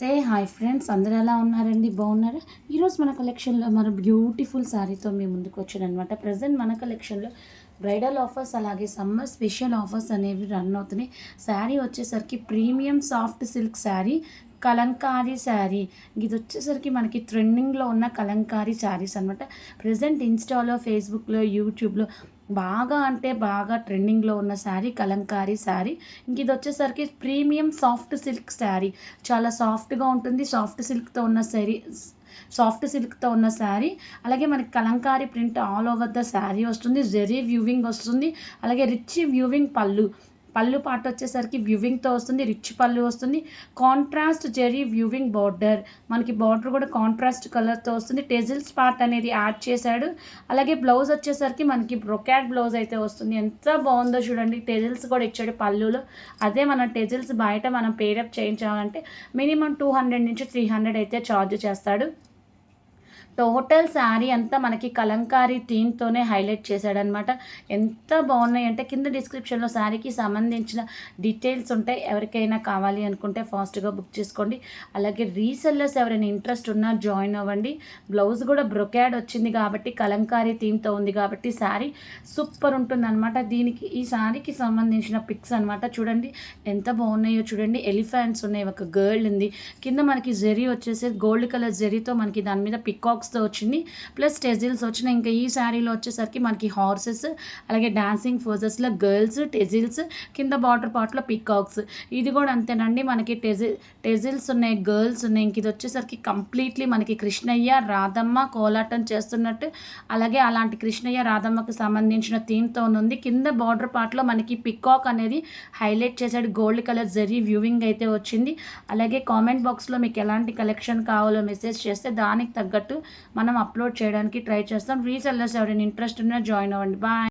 Say hi friends అందరూ ఎలా ఉన్నారండి? బాగున్నారా? ఈరోజు మన కలెక్షన్లో మన బ్యూటిఫుల్ శారీతో మేము ముందుకు వచ్చానమాట ప్రజెంట్ మన కలెక్షన్లో బ్రైడల్ ఆఫర్స్ అలాగే సమ్మర్ స్పెషల్ ఆఫర్స్ అనేవి రన్ అవుతున్నాయి. శారీ వచ్చేసరికి premium soft silk sari Kalamkari sari. ఇది వచ్చేసరికి మనకి ట్రెండింగ్లో ఉన్న కలంకారీ శారీస్ అనమాట ప్రజెంట్ ఇన్స్టాలో ఫేస్బుక్లో యూట్యూబ్లో బాగా అంటే బాగా ట్రెండింగ్లో ఉన్న శారీ కలంకారీ శారీ. ఇంక ఇది వచ్చేసరికి ప్రీమియం సాఫ్ట్ సిల్క్ శారీ. చాలా సాఫ్ట్గా ఉంటుంది. సాఫ్ట్ సిల్క్తో ఉన్న శారీ సాఫ్ట్ సిల్క్తో ఉన్న శారీ. అలాగే మనకి Kalamkari print all over the sari వస్తుంది. జెరీ వ్యూవింగ్ వస్తుంది. అలాగే రిచ్ వ్యూవింగ్ పళ్ళు. పళ్ళు పాట వచ్చేసరికి వ్యూవింగ్తో వస్తుంది రిచ్ పళ్ళు వస్తుంది. కాంట్రాస్ట్ జెరీ వ్యూవింగ్ బార్డర్ మనకి బార్డర్ కూడా కాంట్రాస్ట్ కలర్తో వస్తుంది. టెజిల్స్ పార్ట్ అనేది యాడ్ చేశాడు. అలాగే బ్లౌజ్ వచ్చేసరికి మనకి బ్రొకాట్ బ్లౌజ్ అయితే వస్తుంది. ఎంత బాగుందో చూడండి. టెజిల్స్ కూడా ఇచ్చాడు పళ్ళులో. అదే మన టెజిల్స్ బయట మనం పేరప్ చేయించాలంటే మినిమం టూ హండ్రెడ్ నుంచి త్రీ హండ్రెడ్ అయితే ఛార్జ్ చేస్తాడు. టోటల్ శారీ అంతా మనకి కలంకారీ థీమ్తోనే హైలైట్ చేశాడనమాట. ఎంత బాగున్నాయి అంటే కింద డిస్క్రిప్షన్లో శారీకి సంబంధించిన డీటెయిల్స్ ఉంటాయి ఎవరికైనా కావాలి అనుకుంటే ఫాస్ట్గా బుక్ చేసుకోండి. అలాగే రీసెల్లర్స్ ఎవరైనా ఇంట్రెస్ట్ ఉన్నా జాయిన్ అవ్వండి. బ్లౌజ్ కూడా బ్రొకాడ్ వచ్చింది కాబట్టి కలంకారీ థీమ్తో ఉంది కాబట్టి శారీ సూపర్ ఉంటుందన్నమాట దీనికి ఈ శారీకి సంబంధించిన పిక్స్ అనమాట. చూడండి ఎంత బాగున్నాయో చూడండి. ఎలిఫెంట్స్ ఉన్నాయి. ఒక గర్ల్ ఉంది. కింద మనకి జెరీ వచ్చేసి గోల్డ్ కలర్ జెరీతో మనకి దాని మీద పికాక్స్ తో వచ్చింది. ప్లస్ టెజిల్స్ వచ్చినాయి. ఇంకా ఈ శారీలో వచ్చేసరికి మనకి హార్సెస్ అలాగే డాన్సింగ్ ఫోజెస్లో గర్ల్స్ టెజిల్స్ కింద బార్డర్ పార్ట్లో పికాక్స్. ఇది కూడా అంతేనండి. మనకి టెజిల్ టెజిల్స్ ఉన్నాయి గర్ల్స్ ఉన్నాయి. ఇంక ఇది వచ్చేసరికి కంప్లీట్లీ మనకి కృష్ణయ్య రాధమ్మ కోలాటం చేస్తున్నట్టు. అలాగే అలాంటి కృష్ణయ్య రాధమ్మకి సంబంధించిన థీమ్తో ఉంది. కింద బార్డర్ పార్ట్లో మనకి పికాక్ అనేది హైలైట్ చేశాడు. గోల్డ్ కలర్ జరీ వ్యూవింగ్ అయితే వచ్చింది. అలాగే కామెంట్ బాక్స్లో మీకు ఎలాంటి కలెక్షన్ కావాలో మెసేజ్ చేస్తే దానికి తగ్గట్టు మనం అప్లోడ్ చేయడానికి ట్రై చేస్తాం. రీసెల్లర్స్ ఎవరైనా ఇంట్రెస్ట్ ఉన్నా జాయిన్ అవ్వండి. బాయ్